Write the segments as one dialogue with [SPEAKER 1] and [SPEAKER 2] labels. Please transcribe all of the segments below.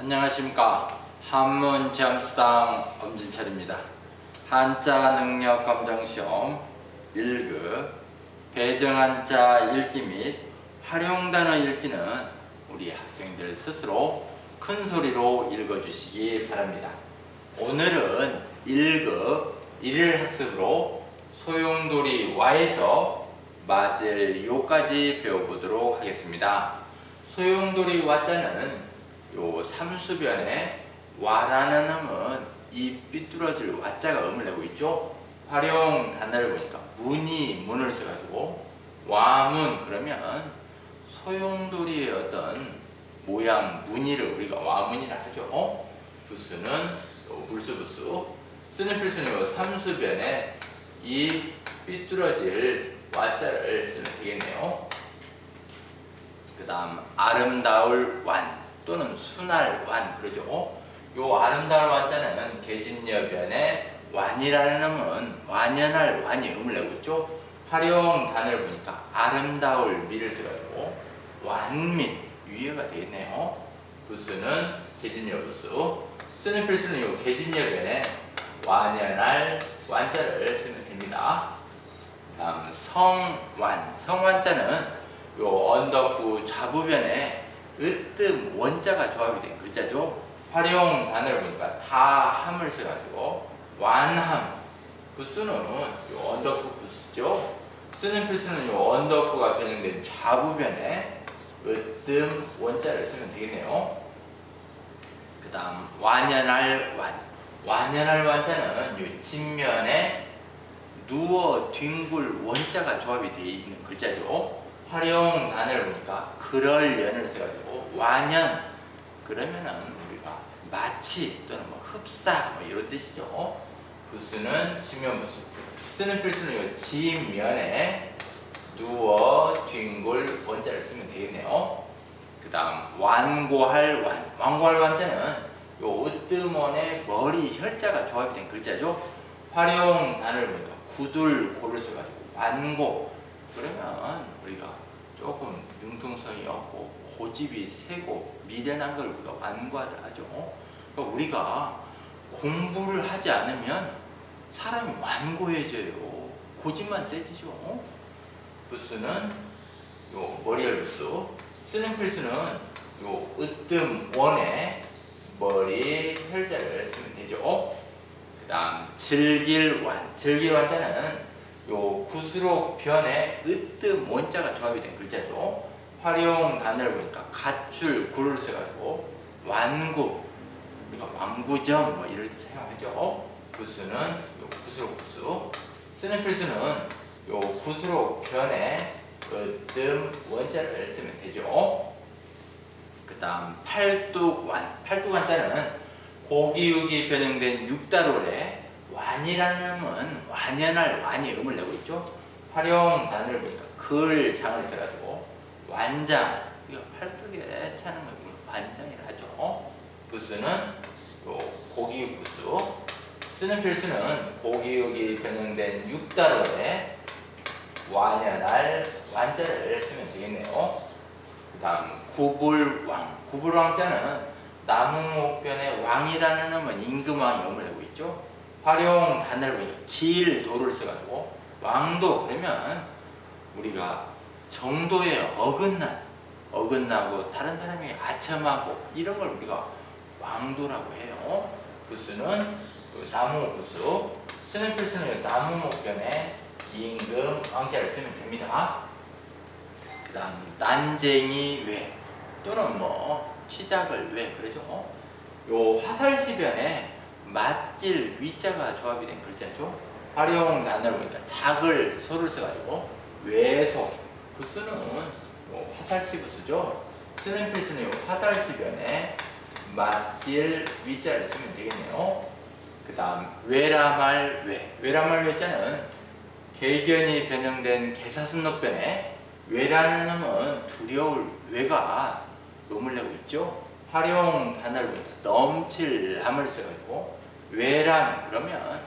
[SPEAKER 1] 안녕하십니까 한문 제함수당 엄진철입니다. 한자 능력 검정 시험 1급 배정한자 읽기 및 활용단어 읽기는 우리 학생들 스스로 큰 소리로 읽어주시기 바랍니다. 오늘은 1급 1일 학습으로 소용돌이 와에서 맞을 요까지 배워보도록 하겠습니다. 소용돌이 와자는 요 삼수변에 와라는 음은 이 삐뚤어질 와자가 음을 내고 있죠. 활용 단어를 보니까 문이 문을 써가지고 와문 그러면 소용돌이의 어떤 모양 무늬를 우리가 와문이라 하죠. 어? 부수는 요 불수부수 쓰는 필수는 요 삼수변에 이 삐뚤어질 와자를 쓰면 되겠네요. 그 다음 아름다울 완 또는 순할 완 그러죠. 요 아름다울 완자는 계집여변에 완이라는 음은 완연할 완이 음을 내고 있죠. 활용 단어를 보니까 아름다울 미를 써가지고 완민 위에가 되겠네요. 부수는 계집여부수 쓰는 필수는 요 계집여변에 완연할 완자를 쓰면 됩니다. 다음 성완 성완자는 요 언덕구 좌부변에 으뜸 원자가 조합이 된 글자죠. 활용 단어를 보니까 다 함을 써가지고 완함 부수는 요 언덕구 부수죠. 쓰는 필수는 요 언덕구가 변형된 좌부변에 으뜸 원자를 쓰면 되겠네요. 그 다음 완연할 완 완연할 완자는 요 진면에 누워 뒹굴 원자가 조합이 되어 있는 글자죠. 활용 단어를 보니까 그럴 연을 써가지고 완연 그러면은 우리가 마치 또는 뭐 흡사 뭐 이런 뜻이죠. 부수는 지면 부수 쓰는 필수는 요 지면에 누워 뒹굴 원자를 쓰면 되겠네요. 그 다음 완고할 완 완고할 완자는 요 으뜸원의 머리 혈자가 조합이 된 글자죠. 활용 단어를 보니까 구둘 고를 써가지고 완고 그러면 우리가 조금 융통성이 없고 고집이 세고 미련한 걸 우리가 완고하다 하죠. 그러니까 우리가 공부를 하지 않으면 사람이 완고해져요. 고집만 세지죠. 부수는 요 머리열 부수, 쓰는 필수는 요 으뜸 원에 머리 혈자를 쓰면 되죠. 그 다음 즐길 완, 즐길 완자는 요 구수록 변에 으뜸 원자가 조합이 된 글자죠. 활용 단어를 보니까 가출 구를 써가지고 완구 우리가 완구점 뭐 이럴 때 사용하죠. 구수는 요 구수록 구수 쓰는 필수는 요 구수록 변에 으뜸 원자를 쓰면 되죠. 그 다음 팔뚝완 팔뚝완자는 고기육이 변형된 육다롤에 완이라는 음은 완연할 완이 음을 내고 있죠. 활용 단어를 보니까 글 장을 써가지고 완장 이거 팔뚝에 차는 거 완장이라 하죠. 부수는 요 고기육 부수 쓰는 필수는 고기육이 변형된 육다로에 완연할 완자를 쓰면 되겠네요. 그 다음 구불왕 구불왕자는 나무목변의 왕이라는 음은 임금왕이 음을 내고 있죠. 활용 보니까 길 도를 써가지고 왕도 그러면 우리가 정도에 어긋난 어긋나고 다른 사람이 아첨하고 이런 걸 우리가 왕도라고 해요. 부수는 그 나무 부수 쓰는 필수는 나무 목변에 임금 왕자를 쓰면 됩니다. 그 다음 난쟁이 외 또는 뭐 시작을 왜 그러죠? 요 화살시변에 맞길 위자가 조합이 된 글자죠. 활용 단어를 보니까 작을 소를 써가지고 외소 부수는 요 화살시 부수죠. 쓰는 필수는 요 화살시 변에 맞길 위자를 쓰면 되겠네요. 그 다음 외라말 외 외라말 외자는 계견이 변형된 개사순록변에 외라는 놈은 두려울 외가 음을 내고 있죠. 활용 단어를 보니까 넘칠함을 써가지고 외람 그러면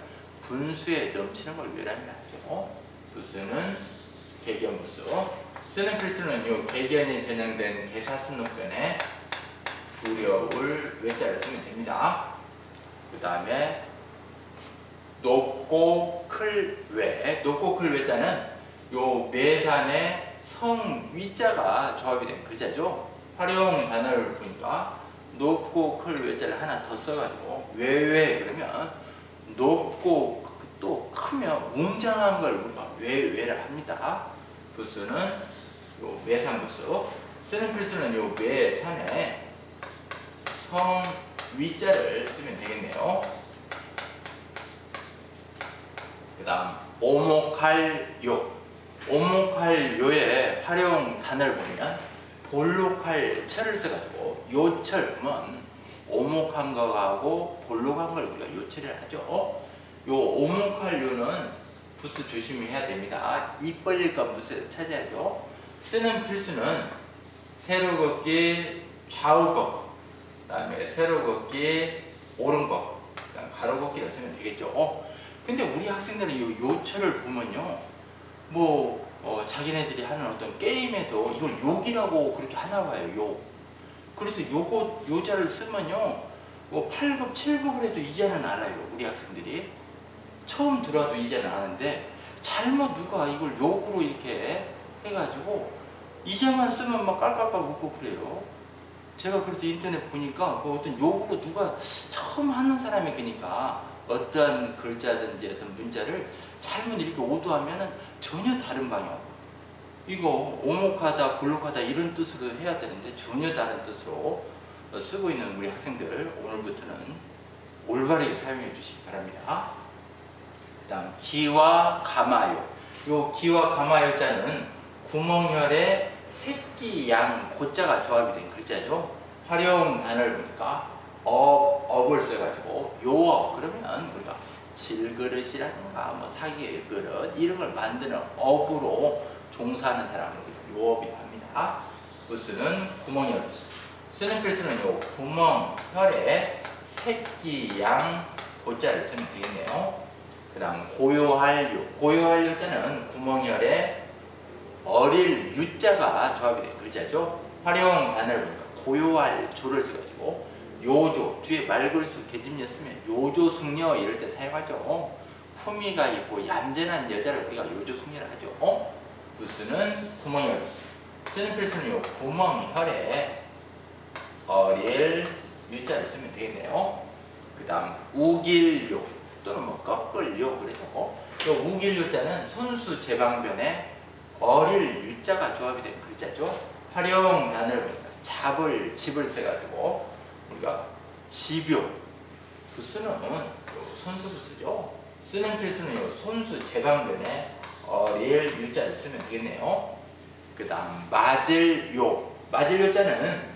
[SPEAKER 1] 분수에 넘치는 걸 외람이라 하죠. 부수는 개견부수 쓰는 필수는 요 개견이 변형된 개사순록변에 두려울 외자를 쓰면 됩니다. 그 다음에 높고 클 외, 높고 클 외자는 요 매산의 성 위자가 조합이 된 글자죠. 활용 단어를 보니까 높고 클 외자를 하나 더 써가지고 외외 그러면 높고 크- 또 크면 웅장한 걸 우리가 외외를 합니다. 부수는 요 매산 부수 쓰는 필수는 요 매산에 성 위자를 쓰면 되겠네요. 그 다음 오목할요 오목할요의 활용 단어를 보면 볼록할 철을 써가지고 요철 그러면 오목한 거하고 볼록한 걸 우리가 요철이라 하죠. 요 오목할 요는 부스 조심히 해야 됩니다. 입 벌릴까 무스에서 찾아야죠. 쓰는 필수는 세로 걷기 좌우 걷기 그 다음에 세로 걷기 오른 걷기 가로 걷기를 쓰면 되겠죠. 어? 근데 우리 학생들은 요 요철을 보면요, 뭐 어, 자기네들이 하는 어떤 게임에서 이걸 욕이라고 그렇게 하나 봐요. 욕. 그래서 요거 요자를 쓰면요, 뭐 8급, 7급을 해도 이제는 알아요. 우리 학생들이 처음 들어와도 이제는 아는데 잘못 누가 이걸 욕으로 이렇게 해가지고 이제만 쓰면 막 깔깔깔 웃고 그래요. 제가 그래서 인터넷 보니까 그 어떤 욕으로 누가 처음 하는 사람이 그러니까 어떠한 글자든지 어떤 문자를 잘못 이렇게 오도하면은 전혀 다른 방향. 이거 오목하다, 볼록하다 이런 뜻으로 해야 되는데 전혀 다른 뜻으로 어, 쓰고 있는 우리 학생들 오늘부터는 올바르게 사용해 주시기 바랍니다. 그다음 기와 가마요. 요 기와 가마요 자는 구멍혈의 새끼 양 고자가 조합이 된 글자죠. 활용 단어를 보니까 업, 업을 써가지고 요업 그러면 우리가 질그릇이라든가 뭐 사기의 그릇 이런 걸 만드는 업으로 종사하는 사람을 우리가 요업이라고 합니다. 부스는 구멍혈 쓰는 필수는 요 구멍 혈에 새끼 양 고자를 쓰면 되겠네요. 그 다음 고요할유 고요할유 자는 구멍혈에 어릴 유자가 조합이 된 글자죠. 활용 단어를 보니까 고요할 조를 써가지고 요조 뒤에 말그릇을 개집녀 쓰면 요조 숙녀 이럴 때 사용하죠. 품위가 있고 얌전한 여자를 우리가 요조 숙녀를 하죠. 어? 부스는 구멍혈 쓰는 필수는 요 구멍혈에 어릴 유자를 쓰면 되겠네요. 그 다음 우길요 또는 뭐 꺾을요 그래도 요 우길요자는 손수 제방변에 어릴 유자가 조합이 된 글자죠. 활용 단어를 보니까 잡을 집을 써가지고 우리가 집요 부스는 요 손수 부스죠. 쓰는 필수는 요 손수 제방변에 어릴 유자를 쓰면 되겠네요. 그 다음 맞을 요 맞을 요 자는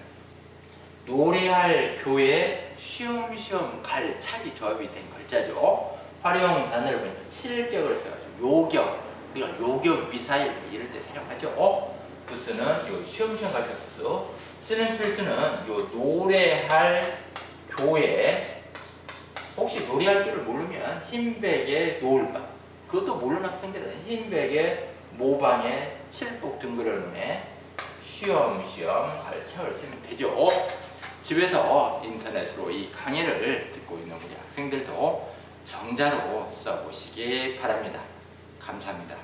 [SPEAKER 1] 노래할 교회 쉬엄쉬엄 갈 차기 조합이 된 글자죠. 활용 단어를 보니까 칠격을 써가지고 요격 우리가 요격 미사일 이럴 때 사용하죠. 어? 부스는 요 쉬엄쉬엄 갈차 부스 쓰는 필수는 요 노래할 교회 혹시 노래할 줄을 모르면 흰백의 노을방 그것도 모르는 학생들은 흰백의 모방에 칠복 등글을 눈에 쉬엄쉬엄 갈 차를 쓰면 되죠. 집에서 인터넷으로 이 강의를 듣고 있는 우리 학생들도 정자로 써보시기 바랍니다. 감사합니다.